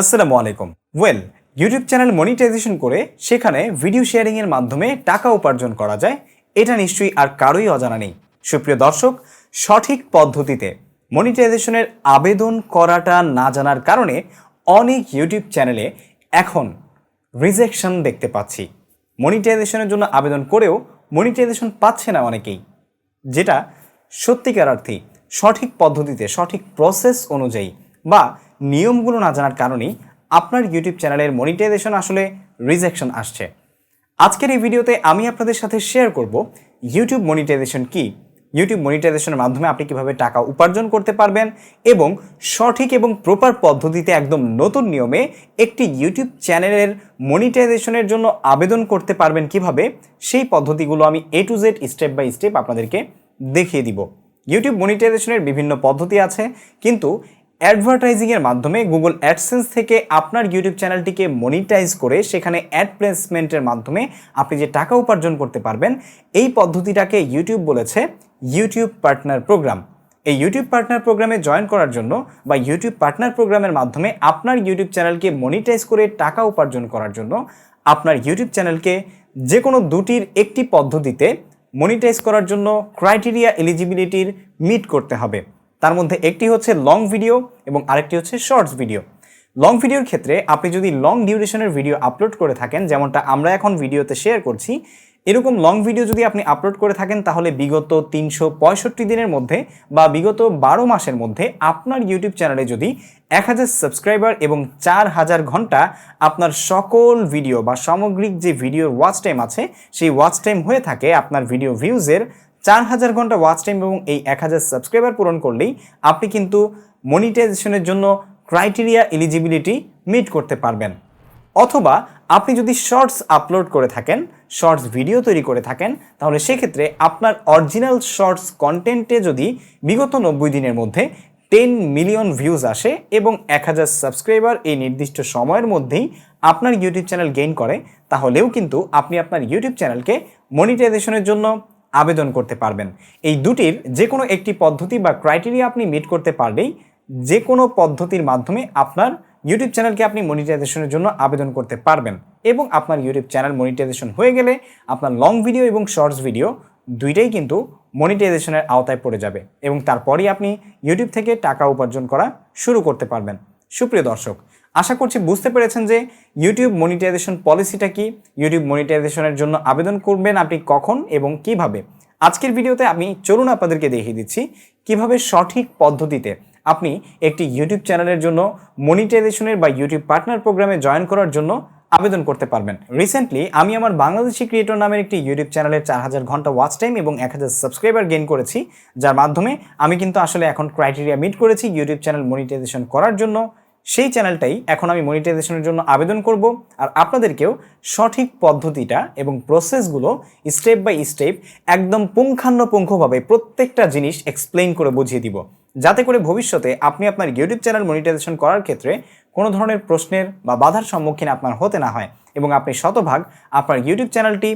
আসসালামু আলাইকুম। Well YouTube channel monetization করে সেখানে ভিডিও শেয়ারিংয়ের মাধ্যমে টাকা উপার্জন করা যায়, এটা নিশ্চয়ই আর কারোই অজানা নেই। সুপ্রিয় দর্শক, সঠিক পদ্ধতিতে মনিটাইজেশনের আবেদন করাটা না জানার কারণে অনেক ইউটিউব চ্যানেলে এখন রিজেকশন দেখতে পাচ্ছি। মনিটাইজেশনের জন্য আবেদন করেও মনিটাইজেশন পাচ্ছে না অনেকেই, যেটা সত্যিকার অর্থে সঠিক পদ্ধতিতে, সঠিক প্রসেস অনুযায়ী বা নিয়মগুলো না জানার কারণেই আপনার ইউটিউব চ্যানেলের মনিটাইজেশন আসলে রিজেকশন আসছে। আজকের এই ভিডিওতে আমি আপনাদের সাথে শেয়ার করব ইউটিউব মনিটাইজেশন কি? ইউটিউব মনিটাইজেশনের মাধ্যমে আপনি কীভাবে টাকা উপার্জন করতে পারবেন এবং সঠিক এবং প্রপার পদ্ধতিতে একদম নতুন নিয়মে একটি ইউটিউব চ্যানেলের মনিটাইজেশনের জন্য আবেদন করতে পারবেন কীভাবে? সেই পদ্ধতিগুলো আমি A to Z step by step আপনাদেরকে দেখিয়ে দিব। ইউটিউব মনিটাইজেশনের বিভিন্ন পদ্ধতি আছে, কিন্তু অ্যাডভার্টাইজিংয়ের মাধ্যমে গুগল অ্যাডসেন্স থেকে আপনার ইউটিউব চ্যানেলটিকে মনিটাইজ করে সেখানে অ্যাড প্লেসমেন্টের মাধ্যমে আপনি যে টাকা উপার্জন করতে পারবেন, এই পদ্ধতিটাকে ইউটিউব বলেছে ইউটিউব পার্টনার প্রোগ্রাম এই ইউটিউব পার্টনার প্রোগ্রামে জয়েন করার জন্য বা ইউটিউব পার্টনার প্রোগ্রামের মাধ্যমে আপনার ইউটিউব চ্যানেলকে মনিটাইজ করে টাকা উপার্জন করার জন্য আপনার ইউটিউব চ্যানেলকে যে কোনো দুটির একটি পদ্ধতিতে মনিটাইজ করার জন্য ক্রাইটেরিয়া এলিজিবিলিটির মিট করতে হবে। তার মধ্যে একটি হচ্ছে লং ভিডিও এবং আরেকটি হচ্ছে শর্টস ভিডিও লং ভিডিওর ক্ষেত্রে আপনি যদি লং ডিউরেশনের ভিডিও আপলোড করে থাকেন, যেমনটা আমরা এখন ভিডিওতে শেয়ার করছি, এরকম লং ভিডিও যদি আপনি আপলোড করে থাকেন, তাহলে বিগত তিনশো পঁয়ষট্টি দিনের মধ্যে বা বিগত বারো মাসের মধ্যে আপনার ইউটিউব চ্যানেলে যদি এক হাজার সাবস্ক্রাইবার এবং চার হাজার ঘণ্টা আপনার সকল ভিডিও বা সামগ্রিক যে ভিডিওর ওয়াচ টাইম আছে, সেই ওয়াচ টাইম হয়ে থাকে আপনার ভিডিও ভিউজের চার হাজার ঘণ্টা ওয়াচ টাইম এবং এই এক হাজার সাবস্ক্রাইবার পূরণ করলেই আপনি কিন্তু মনিটাইজেশনের জন্য ক্রাইটেরিয়া এলিজিবিলিটি মিট করতে পারবেন। অথবা আপনি যদি শর্টস আপলোড করে থাকেন শর্টস ভিডিও তৈরি করে থাকেন, তাহলে সেক্ষেত্রে আপনার অরিজিনাল শর্টস কন্টেন্টে যদি বিগত নব্বই দিনের মধ্যে টেন মিলিয়ন ভিউজ আসে এবং এক হাজার সাবস্ক্রাইবার এই নির্দিষ্ট সময়ের মধ্যেই আপনার ইউটিউব চ্যানেল গেইন করে, তাহলেও কিন্তু আপনি আপনার ইউটিউব চ্যানেলকে মনিটাইজেশনের জন্য আবেদন করতে পারবেন। এই দুটির যে কোনো একটি পদ্ধতি বা ক্রাইটেরিয়া আপনি মিট করতে পারলেই যে কোনো পদ্ধতির মাধ্যমে আপনার ইউটিউব চ্যানেলকে আপনি মনিটাইজেশনের জন্য আবেদন করতে পারবেন এবং আপনার ইউটিউব চ্যানেল মনিটাইজেশন হয়ে গেলে আপনার লং ভিডিও এবং শর্টস ভিডিও দুইটাই কিন্তু মনিটাইজেশনের আওতায় পড়ে যাবে এবং তারপরই আপনি ইউটিউব থেকে টাকা উপার্জন করা শুরু করতে পারবেন। সুপ্রিয় দর্শক আশা করছি বুঝতে পেরেছেন যে ইউটিউব মনিটাইজেশন পলিসিটা কি? ইউটিউব মনিটাইজেশনের জন্য আবেদন করবেন আপনি কখন এবং কীভাবে? আজকের ভিডিওতে আমি চলুন আপনাদেরকে দেখিয়ে দিচ্ছি কীভাবে সঠিক পদ্ধতিতে আপনি একটি ইউটিউব চ্যানেলের জন্য মনিটাইজেশনের বা ইউটিউব পার্টনার প্রোগ্রামে জয়েন করার জন্য আবেদন করতে পারবেন। রিসেন্টলি আমি আমার বাংলাদেশি ক্রিয়েটর নামের একটি ইউটিউব চ্যানেলের চার হাজার ঘণ্টা ওয়াচ টাইম এবং এক হাজার সাবস্ক্রাইবার গেইন করেছি। যার মাধ্যমে আমি কিন্তু আসলে এখন ক্রাইটেরিয়া মিট করেছি ইউটিউব চ্যানেল মনিটাইজেশন করার জন্য। সেই চ্যানেলটাই এখন আমি মনিটাইজেশনের জন্য আবেদন করব আর আপনাদেরকেও সঠিক পদ্ধতিটা এবং প্রসেসগুলো স্টেপ বাই স্টেপ একদম পুঙ্খানুপুঙ্খভাবে প্রত্যেকটা জিনিস এক্সপ্লেইন করে বুঝিয়ে দিব। যাতে করে ভবিষ্যতে আপনি আপনার ইউটিউব চ্যানেল মনিটাইজেশন করার ক্ষেত্রে কোনো ধরনের প্রশ্নের বা বাধার সম্মুখীন আপনার হতে না হয় এবং আপনি শতভাগ আপনার ইউটিউব চ্যানেলটি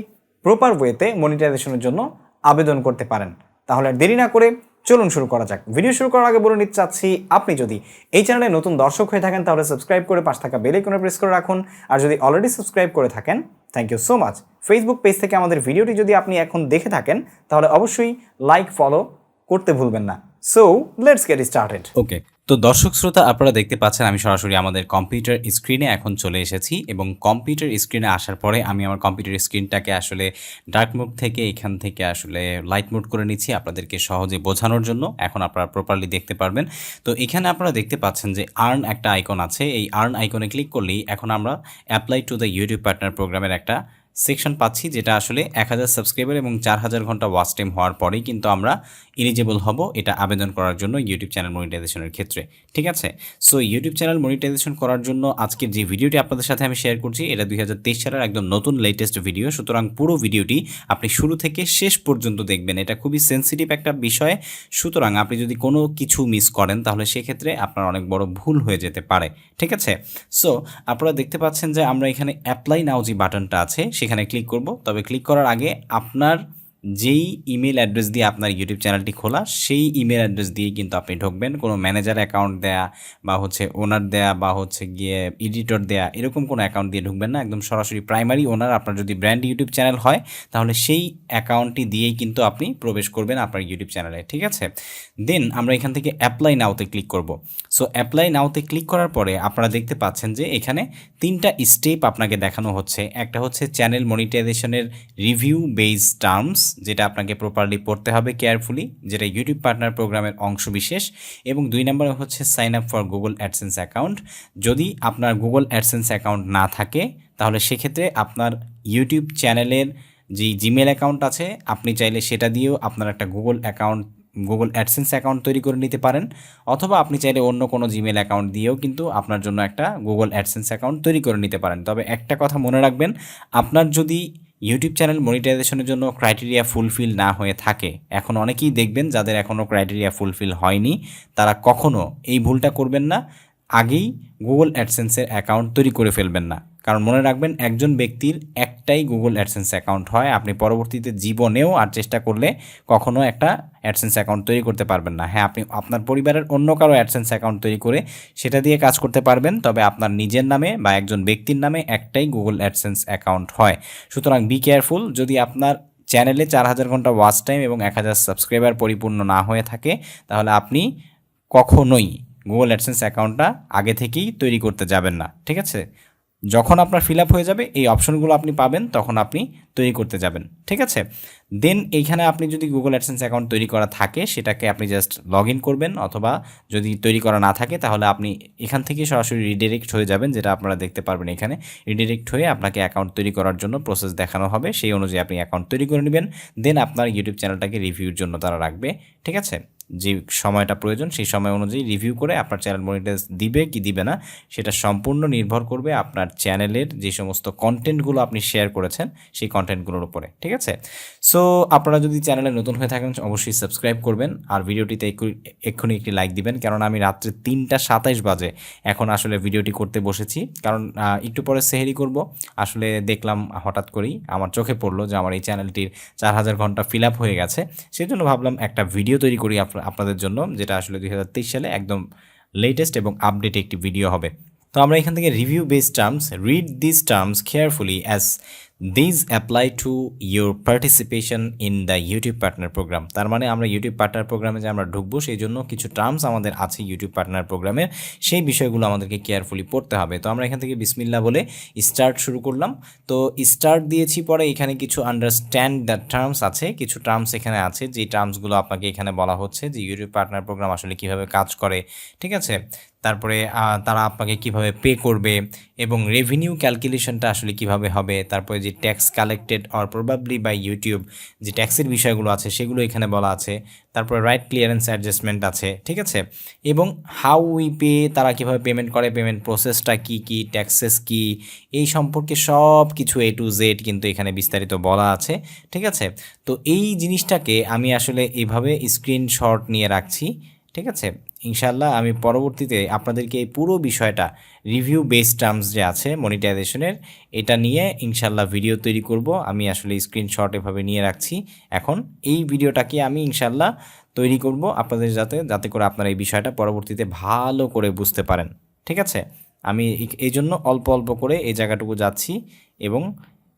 প্রপার ওয়েতে মনিটাইজেশনের জন্য আবেদন করতে পারেন। তাহলে দেরি না করে চলুন শুরু করা যাক। ভিডিও শুরু করার আগে বলে নিতে চাচ্ছি, আপনি যদি এই চ্যানেলে নতুন দর্শক হয়ে থাকেন, তাহলে সাবস্ক্রাইব করে পাশ থাকা বেল আইকনে প্রেস করে রাখুন। আর যদি অলরেডি সাবস্ক্রাইব করে থাকেন thank you so much Facebook page থেকে আমাদের ভিডিওটি যদি আপনি এখন দেখে থাকেন, তাহলে অবশ্যই লাইক ফলো করতে ভুলবেন না। So let's get started okay তো দর্শক শ্রোতা, আপনারা দেখতে পাচ্ছেন আমি সরাসরি আমাদের কম্পিউটার স্ক্রিনে এখন চলে এসেছি এবং কম্পিউটার স্ক্রিনে আসার পরে আমি আমার কম্পিউটার স্ক্রিনটাকে আসলে ডার্ক মোড থেকে এখান থেকে আসলে লাইট মোড করে নিচ্ছি আপনাদেরকে সহজে বোঝানোর জন্য। এখন আপনারা প্রপারলি দেখতে পারবেন। তো এখানে আপনারা দেখতে পাচ্ছেন যে আর্ন একটা আইকন আছে। এই আর্ন আইকনে ক্লিক করলেই এখন আমরা apply to the YouTube partner প্রোগ্রামের একটা সেকশন পাচ্ছি, যেটা আসলে এক হাজার সাবস্ক্রাইবার এবং চার হাজার ঘণ্টা ওয়াচ টাইম হওয়ার পরেই কিন্তু আমরা এলিজেবল হব এটা আবেদন করার জন্য ইউটিউব চ্যানেল মনিটাইজেশনের ক্ষেত্রে, ঠিক আছে? সো ইউটিউব চ্যানেল মনিটাইজেশন করার জন্য আজকের যে ভিডিওটি আপনাদের সাথে আমি শেয়ার করছি, এটা দুই হাজার তেইশ সালের একদম নতুন লেটেস্ট ভিডিও সুতরাং পুরো ভিডিওটি আপনি শুরু থেকে শেষ পর্যন্ত দেখবেন। এটা খুবই সেন্সিটিভ একটা বিষয়, সুতরাং আপনি যদি কোনো কিছু মিস করেন, তাহলে সেক্ষেত্রে আপনার অনেক বড় ভুল হয়ে যেতে পারে, ঠিক আছে? সো আপনারা দেখতে পাচ্ছেন যে আমরা এখানে অ্যাপ্লাই নাও যে বাটনটা আছে সেখানে ক্লিক করব। তবে ক্লিক করার আগে আপনার যেই ইমেল অ্যাড্রেস দিয়ে আপনার ইউটিউব চ্যানেলটি খোলা, সেই ইমেল অ্যাড্রেস দিয়ে কিন্তু আপনি ঢুকবেন। কোনো ম্যানেজার অ্যাকাউন্ট দেয়া বা হচ্ছে ওনার দেয়া বা হচ্ছে গিয়ে এডিটর দেয়া, এরকম কোনো অ্যাকাউন্ট দিয়ে ঢুকবেন না। একদম সরাসরি প্রাইমারি ওনার আপনার যদি ব্র্যান্ড ইউটিউব চ্যানেল হয়, তাহলে সেই অ্যাকাউন্টটি দিয়েই কিন্তু আপনি প্রবেশ করবেন আপনার ইউটিউব চ্যানেলে ঠিক আছে? দেন আমরা এখান থেকে অ্যাপ্লাই নাওতে ক্লিক করব। সো অ্যাপ্লাই নাওতে ক্লিক করার পরে আপনারা দেখতে পাচ্ছেন যে এখানে তিনটা স্টেপ আপনাকে দেখানো হচ্ছে। একটা হচ্ছে চ্যানেল মনিটাইজেশনের রিভিউ বেস টার্মস যেটা আপনাকে প্রপারলি পড়তে হবে কেয়ারফুলি যেটা ইউটিউব পার্টনার প্রোগ্রামের অংশ বিশেষ এবং দুই নম্বরে হচ্ছে sign up for Google AdSense account যদি আপনার গুগল অ্যাডসেন্স অ্যাকাউন্ট না থাকে, তাহলে সেক্ষেত্রে আপনার ইউটিউব চ্যানেলের যে জিমেল অ্যাকাউন্ট আছে, আপনি চাইলে সেটা দিয়েও আপনার একটা Google account Google AdSense account তৈরি করে নিতে পারেন, অথবা আপনি চাইলে অন্য কোনো জিমেল অ্যাকাউন্ট দিয়েও কিন্তু আপনার জন্য একটা গুগল অ্যাডসেন্স অ্যাকাউন্ট তৈরি করে নিতে পারেন। তবে একটা কথা মনে রাখবেন, আপনার যদি ইউটিউব চ্যানেল মনিটাইজেশনের জন্য ক্রাইটেরিয়া ফুলফিল না হয়ে থাকে। এখন অনেকেই দেখবেন যাদের এখনও ক্রাইটেরিয়া ফুলফিল হয়নি, তারা কখনও এই ভুলটা করবেন না। আগেই গুগল অ্যাডসেন্সের অ্যাকাউন্ট তৈরি করে ফেলবেন না। কারণ মনে রাখবেন, একজন ব্যক্তির একটাই গুগল অ্যাডসেন্স অ্যাকাউন্ট হয়। আপনি পরবর্তীতে জীবনেও আর চেষ্টা করলে কখনো একটা অ্যাডসেন্স অ্যাকাউন্ট তৈরি করতে পারবেন না। হ্যাঁ আপনি আপনার পরিবারের অন্য কারও অ্যাডসেন্স অ্যাকাউন্ট তৈরি করে সেটা দিয়ে কাজ করতে পারবেন, তবে আপনার নিজের নামে বা একজন ব্যক্তির নামে একটাই গুগল অ্যাডসেন্স অ্যাকাউন্ট হয়। সুতরাং বি কেয়ারফুল যদি আপনার চ্যানেলে চার হাজার ঘণ্টা ওয়াচ টাইম এবং এক হাজার সাবস্ক্রাইবার পরিপূর্ণ না হয়ে থাকে, তাহলে আপনি কখনোই গুগল অ্যাডসেন্স অ্যাকাউন্টটা আগে থেকেই তৈরি করতে যাবেন না। ঠিক আছে? যখন আপনার ফিল হয়ে যাবে, এই অপশনগুলো আপনি পাবেন, তখন আপনি তৈরি করতে যাবেন। ঠিক আছে? দেন এইখানে আপনি যদি গুগল অ্যাডসেন্স অ্যাকাউন্ট তৈরি করা থাকে, সেটাকে আপনি জাস্ট লগ করবেন, অথবা যদি তৈরি করা না থাকে, তাহলে আপনি এখান থেকে সরাসরি রিডিরেক্ট হয়ে যাবেন, যেটা আপনারা দেখতে পারবেন এখানে। রিডিরেক্ট হয়ে আপনাকে অ্যাকাউন্ট তৈরি করার জন্য প্রসেস দেখানো হবে। সেই অনুযায়ী আপনি অ্যাকাউন্ট তৈরি করে নেবেন। দেন আপনার ইউটিউব চ্যানেলটাকে রিভিউর জন্য তারা রাখবে। ঠিক আছে? যে সময়টা প্রয়োজন, সেই সময় অনুযায়ী রিভিউ করে আপনার চ্যানেল মনিটাইজ দিবে কি দিবে না, সেটা সম্পূর্ণ নির্ভর করবে আপনার চ্যানেলের যে সমস্ত কন্টেন্টগুলো আপনি শেয়ার করেছেন, সেই কন্টেন্টগুলোর উপরে, ঠিক আছে? সো আপনারা যদি চ্যানেলে নতুন হয়ে থাকেন, অবশ্যই সাবস্ক্রাইব করবেন, আর ভিডিওটিতে একু- এক্ষুনি একটি লাইক দিবেন কারণ আমি রাত্রে তিনটা সাতাইশ বাজে এখন আসলে ভিডিওটি করতে বসেছি, কারণ একটু পরে সেহেরি করব, আসলে দেখলাম হঠাৎ করেই আমার চোখে পড়ল যে আমার এই চ্যানেলটির চার হাজার ঘণ্টা ফিল আপ হয়ে গেছে সেই জন্য ভাবলাম একটা ভিডিও তৈরি করি আপ- আপনাদের জন্য, যেটা আসলে দুই হাজার তেইশ সালে একদম লেটেস্ট এবং আপডেট একটি ভিডিও হবে। তো আমরা এখান থেকে review base terms read this terms carefully as these apply to your participation in the YouTube partner program তার মানে আমরা ইউটিউব পার্টনার প্রোগ্রামে যে আমরা ঢুকবো, সেই জন্য কিছু টার্মস আমাদের আছে ইউটিউব পার্টনার প্রোগ্রামের সেই বিষয়গুলো আমাদেরকে কেয়ারফুলি পড়তে হবে। তো আমরা এখান থেকে বিসমিল্লা বলে স্টার্ট শুরু করলাম। তো স্টার্ট দিয়েছি পরে এখানে কিছু আন্ডারস্ট্যান্ড দ্য টার্মস আছে। কিছু টার্মস এখানে আছে। যে টার্মসগুলো আপনাকে এখানে বলা হচ্ছে যে ইউটিউব পার্টনার প্রোগ্রাম আসলে কীভাবে কাজ করে। ঠিক আছে? তারপরে তারা আপনাকে কীভাবে পে করবে। এবং রেভিনিউ ক্যালকুলেশনটা আসলে কীভাবে হবে, তারপরে যে tax collected or probably by YouTube যে ট্যাক্সের বিষয়গুলো আছে সেগুলো এখানে বলা আছে, তারপরে রাইট ক্লিয়ারেন্স অ্যাডজাস্টমেন্ট আছে, ঠিক আছে? এবং হাউ উই পে তারা কীভাবে পেমেন্ট করে পেমেন্ট প্রসেসটা কি কি ট্যাক্সেস কি, এই সম্পর্কে সব কিছু এ টু জেড কিন্তু এখানে বিস্তারিত বলা আছে, ঠিক আছে? তো এই জিনিসটাকে আমি আসলে এইভাবে স্ক্রিনশট নিয়ে রাখছি, ঠিক আছে? ইনশাল্লাহ আমি পরবর্তীতে আপনাদেরকে এই পুরো বিষয়টা রিভিউ বেস টার্মস যে আছে মনিটাইজেশনের এটা নিয়ে ইনশাল্লাহ ভিডিও তৈরি করব। আমি আসলে স্ক্রিনশট এভাবে নিয়ে রাখছি। এখন এই ভিডিওটাকে আমি ইনশাল্লাহ তৈরি করব আপনাদের যাতে যাতে করে আপনারা এই বিষয়টা পরবর্তীতে ভালো করে বুঝতে পারেন। ঠিক আছে? আমি এই- জন্য অল্প অল্প করে এই জায়গাটুকু যাচ্ছি এবং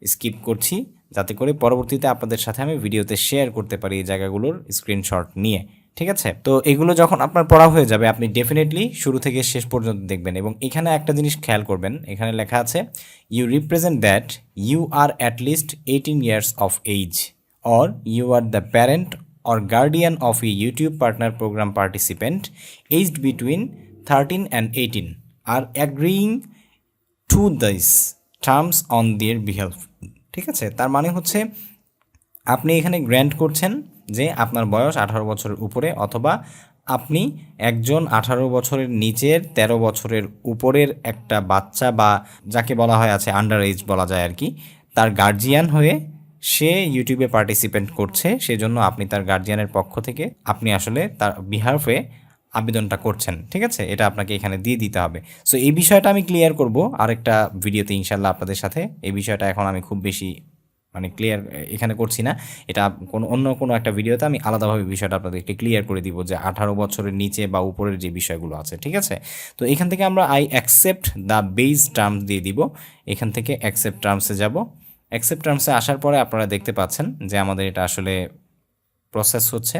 স্কিপ করছি। যাতে করে পরবর্তীতে আপনাদের সাথে আমি ভিডিওতে শেয়ার করতে পারি এই জায়গাগুলোর স্ক্রিনশট নিয়ে। ঠিক আছে? তো এগুলো যখন আপনার পড়া হয়ে যাবে, আপনি ডেফিনেটলি শুরু থেকে শেষ পর্যন্ত দেখবেন এবং এখানে একটা জিনিস খেয়াল করবেন, এখানে লেখা আছে you represent that you are at least eighteen years of age or you are the parent or guardian of a YouTube partner program participant aged between thirteen and eighteen are agreeing to this terms on their behalf ঠিক আছে? তার মানে হচ্ছে, আপনি এখানে grant করছেন যে আপনার বয়স আঠারো বছরের উপরে অথবা আপনি একজন আঠারো বছরের নিচের ১৩ বছরের উপরের একটা বাচ্চা বা যাকে বলা হয় আছে আন্ডার এজ বলা যায় আর কি, তার গার্জিয়ান হয়ে সে ইউটিউবে পার্টিসিপেন্ট করছে, সেজন্য আপনি তার গার্জিয়ানের পক্ষ থেকে আপনি আসলে তার বিহারফে আবেদনটা করছেন, ঠিক আছে? এটা আপনাকে এখানে দিয়ে দিতে হবে। সো এই বিষয়টা আমি ক্লিয়ার করব। আরেকটা ভিডিওতে ইনশাল্লাহ আপনাদের সাথে। এই বিষয়টা এখন আমি খুব বেশি মানে ক্লিয়ার এখানে করছি না। এটা কোনো, অন্য কোনো একটা ভিডিওতে আমি আলাদাভাবে বিষয়টা আপনাদেরকে ক্লিয়ার করে দিব যে আঠারো বছরের নিচে বা উপরের যে বিষয়গুলো আছে, ঠিক আছে? তো এখান থেকে আমরা I accept the base terms দিয়ে দিব। এখান থেকে অ্যাকসেপ্ট টার্মসে যাব। অ্যাকসেপ্ট টার্মসে আসার পরে আপনারা দেখতে পাচ্ছেন যে আমাদের এটা আসলে প্রসেস হচ্ছে।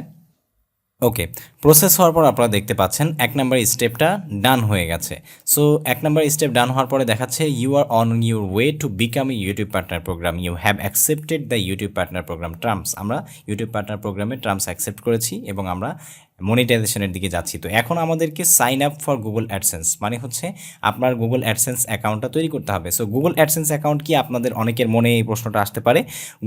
ওকে প্রসেস হওয়ার পর আপনারা দেখতে পাচ্ছেন এক নাম্বার স্টেপটা ডান হয়ে গেছে। সো এক নাম্বার স্টেপ ডান হওয়ার পরে দেখাচ্ছে you are on your way to become YouTube partner program you have accepted the YouTube partner program terms আমরা ইউটিউব পার্টনার প্রোগ্রামে টার্মস অ্যাকসেপ্ট করেছি এবং আমরা মনিটাইজেশনের দিকে যাচ্ছি। তো এখন আমাদেরকে sign up for Google AdSense মানে হচ্ছে আপনার গুগল অ্যাডসেন্স অ্যাকাউন্টটা তৈরি করতে হবে। সো গুগল অ্যাডসেন্স অ্যাকাউন্ট কি আপনাদের অনেকের মনে এই প্রশ্নটা আসতে পারে।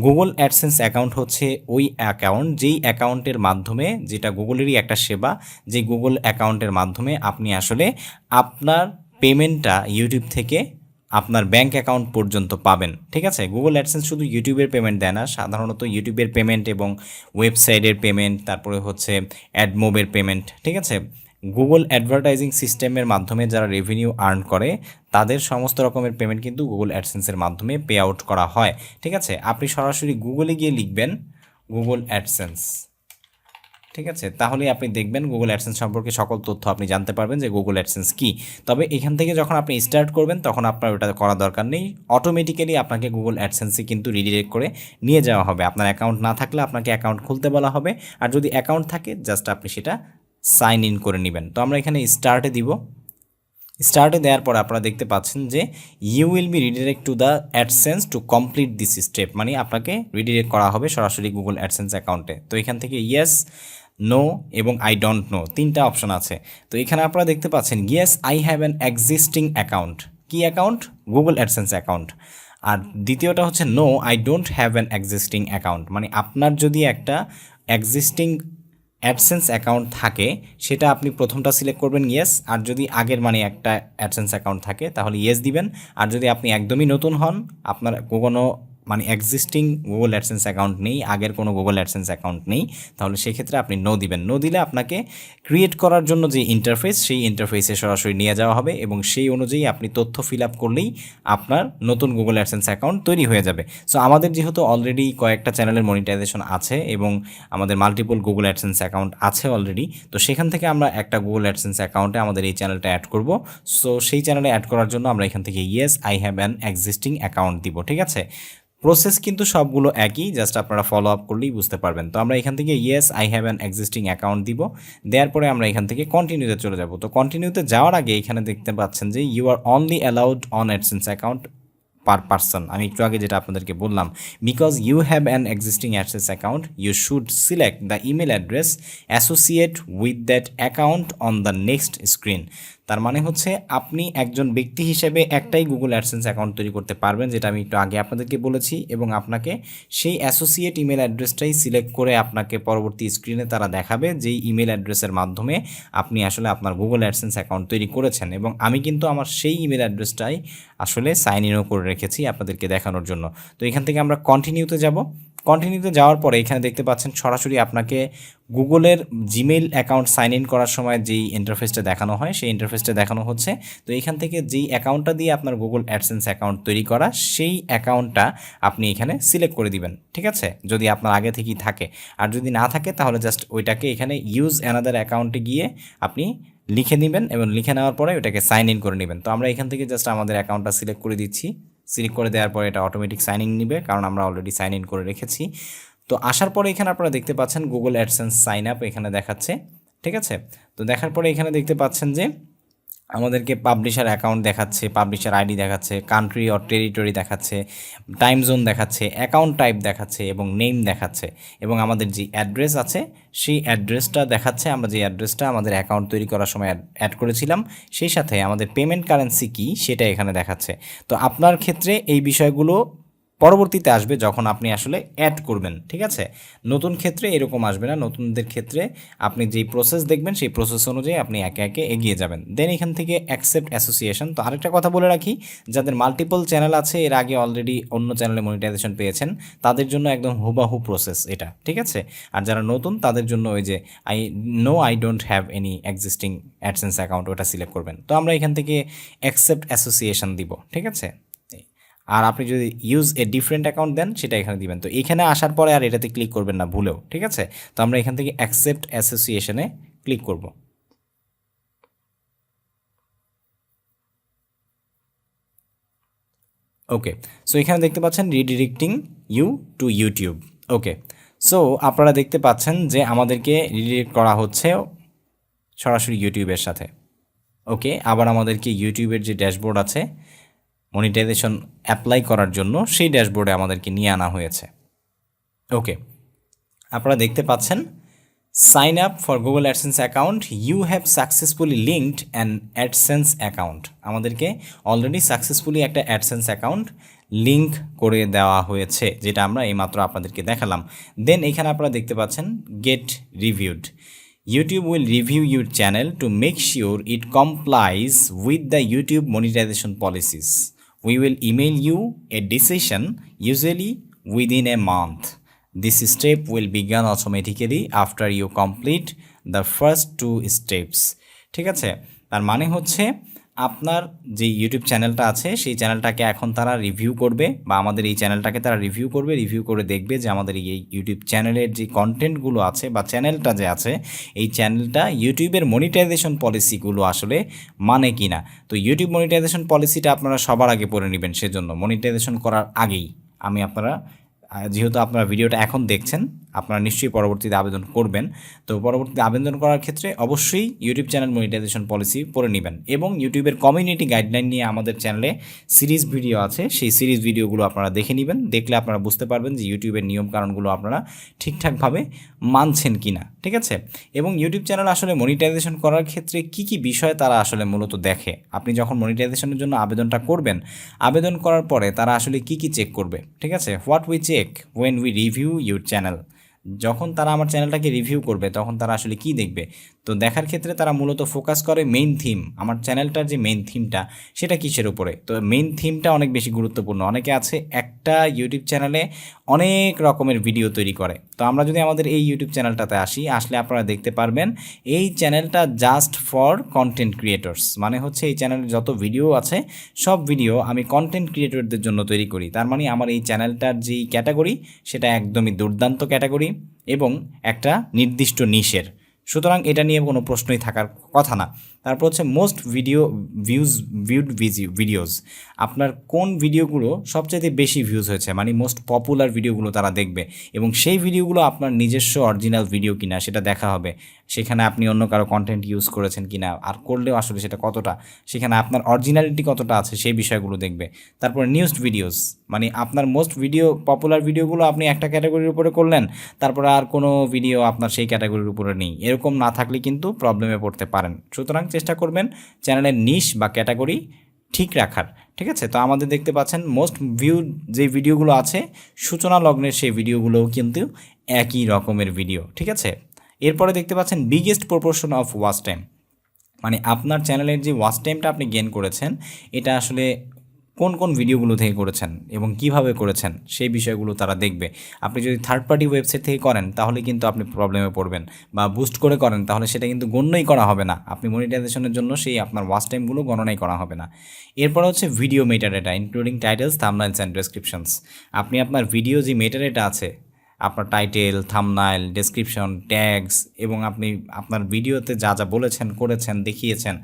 গুগল অ্যাডসেন্স অ্যাকাউন্ট হচ্ছে ওই অ্যাকাউন্ট যেই অ্যাকাউন্টের মাধ্যমে যেটা গুগলেরই একটা সেবা যে গুগল অ্যাকাউন্টের মাধ্যমে আপনি আসলে আপনার পেমেন্টটা ইউটিউব থেকে আপনার ব্যাংক অ্যাকাউন্ট পর্যন্ত পাবেন, ঠিক আছে? গুগল অ্যাডসেন্স শুধু ইউটিউবের পেমেন্ট দেয় না, সাধারণত ইউটিউবের পেমেন্ট এবং ওয়েবসাইটের পেমেন্ট তারপরে হচ্ছে অ্যাডমোবের পেমেন্ট ঠিক আছে? গুগল অ্যাডভার্টাইজিং সিস্টেমের মাধ্যমে যারা রেভিনিউ আর্ন করে, তাদের সমস্ত রকমের পেমেন্ট কিন্তু গুগল অ্যাডসেন্সের মাধ্যমে পে আউট করা হয়, ঠিক আছে? আপনি সরাসরি গুগলে গিয়ে লিখবেন গুগল অ্যাডসেন্স ঠিক আছে? তাহলে আপনি দেখবেন গুগল অ্যাডসেন্স সম্পর্কে সকল তথ্য আপনি জানতে পারবেন যে গুগল অ্যাডসেন্স কী। তবে এখান থেকে যখন আপনি স্টার্ট করবেন, তখন আপনার ওটা করা দরকার নেই। অটোমেটিক্যালি আপনাকে গুগল অ্যাডসেন্সে কিন্তু রিডিরেক্ট করে নিয়ে যাওয়া হবে। আপনার অ্যাকাউন্ট না থাকলে আপনাকে অ্যাকাউন্ট খুলতে বলা হবে। আর যদি অ্যাকাউন্ট থাকে জাস্ট আপনি সেটা সাইন ইন করে নেবেন। তো আমরা এখানে স্টার্টে দিব। স্টার্টে দেওয়ার পর আপনারা দেখতে পাচ্ছেন যে you will be redirect to the AdSense to complete this step মানে আপনাকে রিডিরেক্ট করা হবে সরাসরি গুগল অ্যাডসেন্স অ্যাকাউন্টে তো এখান থেকে ইয়েস নো এবং আই ডোন্ট নো তিনটা অপশন আছে। তো এখানে আপনারা দেখতে পাচ্ছেন yes I have an existing account কি অ্যাকাউন্ট গুগল অ্যাডসেন্স অ্যাকাউন্ট আর দ্বিতীয়টা হচ্ছে no I don't have an existing account মানে আপনার যদি একটা এক্সিস্টিং অ্যাডসেন্স অ্যাকাউন্ট থাকে, সেটা আপনি প্রথমটা সিলেক্ট করবেন ইয়েস আর যদি আগের মানে একটা অ্যাডসেন্স অ্যাকাউন্ট থাকে, তাহলে ইয়েস দিবেন। আর যদি আপনি একদমই নতুন হন, আপনার কোনো মানে এক্সিস্টিং গুগল অ্যাডসেন্স অ্যাকাউন্ট নেই, আগের কোনো গুগল অ্যাডসেন্স অ্যাকাউন্ট নেই, তাহলে সেক্ষেত্রে আপনি নো দিবেন। নো দিলে আপনাকে ক্রিয়েট করার জন্য যে ইন্টারফেস সেই ইন্টারফেসে সরাসরি নিয়ে যাওয়া হবে এবং সেই অনুযায়ী আপনি তথ্য ফিল আপ করলেই আপনার নতুন গুগল অ্যাডসেন্স অ্যাকাউন্ট তৈরি হয়ে যাবে। সো আমাদের যেহেতু অলরেডি কয়েকটা চ্যানেলের মনিটাইজেশন আছে এবং আমাদের মাল্টিপল গুগল অ্যাডসেন্স অ্যাকাউন্ট আছে অলরেডি তো সেখান থেকে আমরা একটা গুগল অ্যাডসেন্স অ্যাকাউন্টে আমাদের এই চ্যানেলটা অ্যাড করব। সো সেই চ্যানেলে অ্যাড করার জন্য আমরা এখান থেকে yes I have an existing account দিব, ঠিক আছে? প্রসেস কিন্তু সবগুলো একই জাস্ট আপনারা ফলো আপ করলেই বুঝতে পারবেন। তো আমরা এখান থেকে yes I have an existing account দিব। দেওয়ার পরে আমরা এখান থেকে কন্টিনিউতে চলে যাব। তো কন্টিনিউতে যাওয়ার আগে এখানে দেখতে পাচ্ছেন যে you are only allowed on AdSense account per person আমি একটু আগে যেটা আপনাদেরকে বললাম because you have an existing AdSense account you should select the email address associate with that account on the next screen তার মানে হচ্ছে আপনি একজন ব্যক্তি হিসেবে একটাই গুগল অ্যাডসেন্স অ্যাকাউন্ট তৈরি করতে পারবেন, যেটা আমি একটু আগে আপনাদেরকে বলেছি এবং আপনাকে সেই অ্যাসোসিয়েট ইমেল অ্যাড্রেসটাই সিলেক্ট করে আপনাকে পরবর্তী স্ক্রিনে তারা দেখাবে, যেই ইমেল অ্যাড্রেসের মাধ্যমে আপনি আসলে আপনার গুগল অ্যাডসেন্স অ্যাকাউন্ট তৈরি করেছেন। এবং আমি কিন্তু আমার সেই ইমেল অ্যাড্রেসটাই আসলে সাইন ইনও করে রেখেছি আপনাদেরকে দেখানোর জন্য। তো এখান থেকে আমরা কন্টিনিউতে যাব। কন্টিনিউতে যাওয়ার পরে এখানে দেখতে পাচ্ছেন সরাসরি আপনাকে গুগলের জিমেইল অ্যাকাউন্ট সাইন ইন করার সময় যেই ইন্টারফেসটা দেখানো হয়, সেই ইন্টারফেসটা দেখানো হচ্ছে। তো এখান থেকে যেই অ্যাকাউন্টটা দিয়ে আপনার গুগল অ্যাডসেন্স অ্যাকাউন্ট তৈরি করা, সেই অ্যাকাউন্টটা আপনি এখানে সিলেক্ট করে দিবেন, ঠিক আছে? যদি আপনার আগে থেকেই থাকে। আর যদি না থাকে, তাহলে জাস্ট ওইটাকে এখানে ইউজ অ্যানাদার অ্যাকাউন্টে গিয়ে আপনি লিখে নেবেন এবং লিখে নেওয়ার পরে ওইটাকে সাইন ইন করে নেবেন। তো আমরা এখান থেকে জাস্ট আমাদের অ্যাকাউন্টটা সিলেক্ট করে দিচ্ছি। সিলেক্ট করে দেওয়ার পরে এটা অটোমেটিক সাইন ইন নিবে, কারণ আমরা অলরেডি সাইন ইন করে রেখেছি। তো আসার পরে এখানে আপনারা দেখতে পাচ্ছেন গুগল অ্যাডসেন্স সাইন আপ এখানে দেখাচ্ছে, ঠিক আছে? তো দেখার পরে এখানে দেখতে পাচ্ছেন যে আমাদেরকে পাবলিশার অ্যাকাউন্ট দেখাচ্ছে পাবলিশার আইডি দেখাচ্ছে কান্ট্রি অর টেরিটরি দেখাচ্ছে টাইম জোন দেখাচ্ছে অ্যাকাউন্ট টাইপ দেখাচ্ছে এবং নেম দেখাচ্ছে এবং আমাদের যে অ্যাড্রেস আছে, সেই অ্যাড্রেসটা দেখাচ্ছে। আমরা যে অ্যাড্রেসটা আমাদের অ্যাকাউন্ট তৈরি করার সময় অ্যাড করেছিলাম, সেই সাথে আমাদের পেমেন্ট কারেন্সি কী, সেটা এখানে দেখাচ্ছে। তো আপনার ক্ষেত্রে এই বিষয়গুলো পরবর্তীতে আসবে যখন আপনি আসলে অ্যাড করবেন, ঠিক আছে? নতুন ক্ষেত্রে এরকম আসবে না, নতুনদের ক্ষেত্রে আপনি যেই প্রসেস দেখবেন, সেই প্রসেস অনুযায়ী আপনি একে একে এগিয়ে যাবেন। দেন এখান থেকে অ্যাকসেপ্ট অ্যাসোসিয়েশন তো আরেকটা কথা বলে রাখি, যাদের মাল্টিপল চ্যানেল আছে, এর আগে অলরেডি অন্য চ্যানেলে মনিটাইজেশন পেয়েছেন, তাদের জন্য একদম হুবাহু প্রসেস এটা, ঠিক আছে? আর যারা নতুন, তাদের জন্য ওই যে I no I don't have any existing AdSense account ওটা সিলেক্ট করবেন। তো আমরা এখান থেকে অ্যাকসেপ্ট অ্যাসোসিয়েশন দিব, ঠিক আছে? আর আপনি যদি ইউজ এ ডিফারেন্ট অ্যাকাউন্ট দেন, সেটা এখানে দিবেন। তো এখানে আসার পরে আর এটাতে ক্লিক করবেন না, ভুলেও, ঠিক আছে? তো আমরা এখান থেকে অ্যাকসেপ্ট অ্যাসোসিয়েশনে ক্লিক করব। ওকে সো এখানে দেখতে পাচ্ছেন redirecting you to YouTube okay so আপনারা দেখতে পাচ্ছেন যে আমাদেরকে রিডিরেক্ট করা হচ্ছে সরাসরি ইউটিউবের সাথে। ওকে, আবার আমাদেরকে ইউটিউবের যে ড্যাশবোর্ড আছে মনিটাইজেশন অ্যাপ্লাই করার জন্য সেই ড্যাশবোর্ডে আমাদেরকে নিয়ে আনা হয়েছে। ওকে আপনারা দেখতে পাচ্ছেন sign up for Google AdSense account you have successfully linked an AdSense account আমাদেরকে অলরেডি সাকসেসফুলি একটা অ্যাডসেন্স অ্যাকাউন্ট লিঙ্ক করে দেওয়া হয়েছে, যেটা আমরা এইমাত্র আপনাদেরকে দেখালাম। দেন এখানে আপনারা দেখতে পাচ্ছেন get reviewed YouTube will review your channel to make sure it complies with the YouTube monetization policies. We will email you a decision usually within a month. This step will begin automatically after you complete the first two steps. ঠিক আছে তার মানে হচ্ছে আপনার যে YouTube চ্যানেলটা আছে, সেই চ্যানেলটাকে এখন তারা রিভিউ করবে বা আমাদের এই চ্যানেলটাকে তারা রিভিউ করবে রিভিউ করে দেখবে যে আমাদের এই ইউটিউব চ্যানেলের যে কন্টেন্টগুলো আছে বা চ্যানেলটা যে আছে, এই চ্যানেলটা ইউটিউবের মনিটাইজেশন পলিসিগুলো আসলে মানে কি না তো ইউটিউব মনিটাইজেশন পলিসিটা আপনারা সবার আগে পড়ে নেবেন সেজন্য। মনিটাইজেশন করার আগেই আমি আপনারা যেহেতু আপনারা ভিডিওটা এখন দেখছেন আপনারা নিশ্চয়ই পরবর্তীতে আবেদন করবেন। তো পরবর্তীতে আবেদন করার ক্ষেত্রে অবশ্যই ইউটিউব চ্যানেল মনিটাইজেশন পলিসি পড়ে নেবেন এবং ইউটিউবের কমিউনিটি গাইডলাইন নিয়ে আমাদের চ্যানেলে সিরিজ ভিডিও আছে। সেই সিরিজ ভিডিওগুলো আপনারা দেখে নেবেন। দেখলে আপনারা বুঝতে পারবেন যে ইউটিউবের নিয়মকানুনগুলো আপনারা ঠিকঠাকভাবে মানছেন কি না ঠিক আছে? এবং ইউটিউব চ্যানেল আসলে মনিটাইজেশন করার ক্ষেত্রে কি কি বিষয় তারা আসলে মূলত দেখে? আপনি যখন মনিটাইজেশনের জন্য আবেদনটা করবেন, আবেদন করার পরে তারা আসলে কি কি চেক করবে? ঠিক আছে? What we check when we review your channel যখন তারা আমার চ্যানেলটাকে রিভিউ করবে তখন তারা আসলে কি দেখবে? তো দেখার ক্ষেত্রে তারা মূলত ফোকাস করে মেইন থিম আমার চ্যানেলটার যে মেইন থিমটা সেটা কিসের উপরে? তো মেইন থিমটা অনেক বেশি গুরুত্বপূর্ণ। অনেকে আছে, একটা ইউটিউব চ্যানেলে অনেক রকমের ভিডিও তৈরি করে। তো আমরা যদি আমাদের এই ইউটিউব চ্যানেলটাতে আসি, আসলে আপনারা দেখতে পারবেন, এই চ্যানেলটা জাস্ট ফর কন্টেন্ট ক্রিয়েটর্স মানে হচ্ছে এই চ্যানেলে যত ভিডিও আছে, সব ভিডিও আমি কন্টেন্ট ক্রিয়েটরদের জন্য তৈরি করি। তার মানে আমার এই চ্যানেলটার যেই ক্যাটাগরি সেটা একদমই দুর্দান্ত ক্যাটাগরি এবং একটা নির্দিষ্ট নিশের সুতরাং এটা নিয়ে কোনো প্রশ্নই থাকার কথা না। তারপর হচ্ছে most video views viewed videos আপনার কোন ভিডিওগুলো সবচাইতে বেশি ভিউজ হয়েছে? মানে মোস্ট পপুলার ভিডিওগুলো তারা দেখবে। এবং সেই ভিডিওগুলো আপনার নিজস্ব অরিজিনাল ভিডিও কিনা সেটা দেখা হবে। সেখানে আপনি অন্য কারও কন্টেন্ট ইউজ করেছেন কিনা? আর করলেও আসলে সেটা কতটা? সেখানে আপনার অরিজিনালিটি কতটা আছে সেই বিষয়গুলো দেখবে। তারপর নিউজ ভিডিওস মানে আপনার মোস্ট ভিডিও পপুলার ভিডিওগুলো আপনি একটা ক্যাটাগরির উপরে করলেন, তারপরে আর কোনো ভিডিও আপনার সেই ক্যাটাগরির উপরে নেই। এরকম না থাকলে কিন্তু প্রবলেমে পড়তে পারেন। সুতরাং চেষ্টা করবেন চ্যানেলের নিশ বা ক্যাটাগরি ঠিক রাখার, ঠিক আছে? তো আমাদের দেখতে পাচ্ছেন মোস্ট ভিউ যে ভিডিওগুলো আছে, সূচনা লগ্নের সেই ভিডিওগুলোও কিন্তু একই রকমের ভিডিও ঠিক আছে? এরপরে দেখতে পাচ্ছেন biggest proportion of watch time মানে আপনার চ্যানেলের যে ওয়াচ টাইমটা আপনি গেন করেছেন, এটা আসলে কোন কোন ভিডিওগুলো থেকে করেছেন এবং কীভাবে করেছেন সেই বিষয়গুলো তারা দেখবে। আপনি যদি থার্ড পার্টি ওয়েবসাইট থেকে করেন, তাহলে কিন্তু আপনি প্রবলেমে পড়বেন বা বুস্ট করে করেন, তাহলে সেটা কিন্তু গণ্যই করা হবে না। আপনি মনিটাইজেশনের জন্য সেই আপনার ওয়াচ টাইমগুলো গণনাই করা হবে না। এরপর হচ্ছে video meta data including titles thumbnails and descriptions আপনি আপনার ভিডিও যে মেটা ডেটা আছে আপনার টাইটেল থামনাইল ডেসক্রিপশন ট্যাগস এবং আপনি আপনার ভিডিওতে যা যা বলেছেন, করেছেন, দেখিয়েছেন,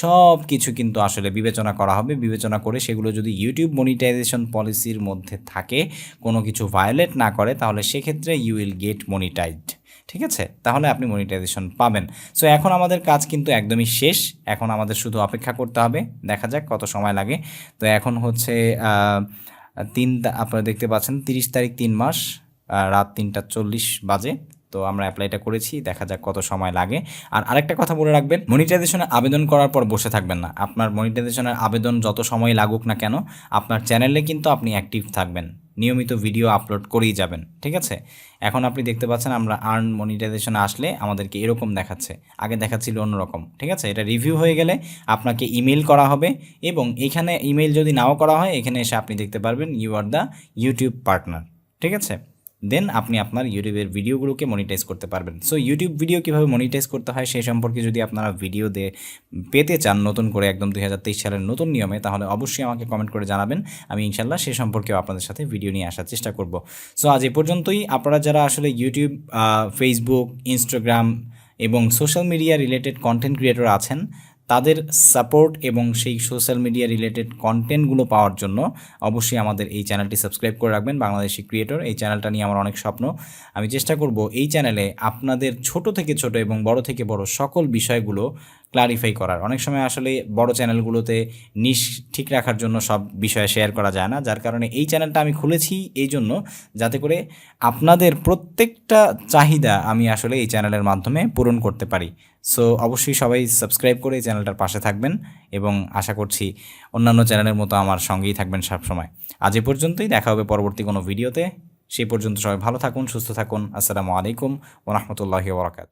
সব কিছু কিন্তু আসলে বিবেচনা করা হবে। বিবেচনা করে সেগুলো যদি ইউটিউব মনিটাইজেশন পলিসির মধ্যে থাকে, কোনো কিছু ভায়োলেট না করে, তাহলে সেক্ষেত্রে ইউ উইল গেট মনিটাইজড ঠিক আছে? তাহলে আপনি মনিটাইজেশন পাবেন। সো এখন আমাদের কাজ কিন্তু একদমই শেষ। এখন আমাদের শুধু অপেক্ষা করতে হবে। দেখা যাক কত সময় লাগে। তো এখন হচ্ছে তিন আপনারা দেখতে পাচ্ছেন, তিরিশ তারিখ তিন মাস। রাত তিনটা চল্লিশ বাজে। তো আমরা অ্যাপ্লাইটা করেছি, দেখা যাক কত সময় লাগে। আর আরেকটা কথা বলে রাখবেন মনিটাইজেশনের আবেদন করার পর বসে থাকবেন না। আপনার মনিটাইজেশনের আবেদন যত সময় লাগুক না কেন, আপনার চ্যানেলে কিন্তু আপনি অ্যাক্টিভ থাকবেন। নিয়মিত ভিডিও আপলোড করেই যাবেন, ঠিক আছে? এখন আপনি দেখতে পাচ্ছেন আমরা আর্ন মনিটাইজেশনে আসলে আমাদেরকে এরকম দেখাচ্ছে। আগে দেখাচ্ছিল অন্যরকম, ঠিক আছে? এটা রিভিউ হয়ে গেলে আপনাকে ইমেল করা হবে এবং এখানে ইমেল যদি নাও করা হয়, এখানে এসে আপনি দেখতে পারবেন you are the YouTube partner ঠিক আছে? দেন আপনি আপনার ইউটিউবের ভিডিওগুলোকে মনিটাইজ করতে পারবেন। সো ইউটিউব ভিডিও কীভাবে মনিটাইজ করতে হয় সেই সম্পর্কে যদি আপনারা ভিডিও দিয়ে পেতে চান নতুন করে একদম দুই হাজার তেইশ সালের নতুন নিয়মে, তাহলে অবশ্যই আমাকে কমেন্ট করে জানাবেন। আমি ইনশাল্লাহ সে সম্পর্কেও আপনাদের সাথে ভিডিও নিয়ে আসার চেষ্টা করব। সো আজ এ পর্যন্তই। আপনারা যারা আসলে ইউটিউব ফেসবুক ইনস্টাগ্রাম এবং social media related content creator আছেন তাদের সাপোর্ট এবং সেই সোশ্যাল মিডিয়া রিলেটেড কন্টেন্টগুলো পাওয়ার জন্য অবশ্যই আমাদের এই চ্যানেলটি সাবস্ক্রাইব করে রাখবেন, বাংলাদেশি ক্রিয়েটর এই চ্যানেলটা নিয়ে আমার অনেক স্বপ্ন। আমি চেষ্টা করব এই চ্যানেলে আপনাদের ছোট থেকে ছোট এবং বড় থেকে বড় সকল বিষয়গুলো ক্লারিফাই করার। অনেক সময় আসলে বড় চ্যানেলগুলোতে নিশ ঠিক রাখার জন্য সব বিষয়ে শেয়ার করা যায় না। যার কারণে এই চ্যানেলটা আমি খুলেছি এই জন্য যাতে করে আপনাদের প্রত্যেকটা চাহিদা আমি আসলে এই চ্যানেলের মাধ্যমে পূরণ করতে পারি। সো অবশ্যই সবাই সাবস্ক্রাইব করে এই চ্যানেলটার পাশে থাকবেন এবং আশা করছি অন্যান্য চ্যানেলের মতো আমার সঙ্গেই থাকবেন সবসময়। আজ এ পর্যন্তই। দেখা হবে পরবর্তী কোনো ভিডিওতে সেই পর্যন্ত সবাই ভালো থাকুন, সুস্থ থাকুন। আসসালামু আলাইকুম ওরহমতুল্লাহি ওবরাকাতু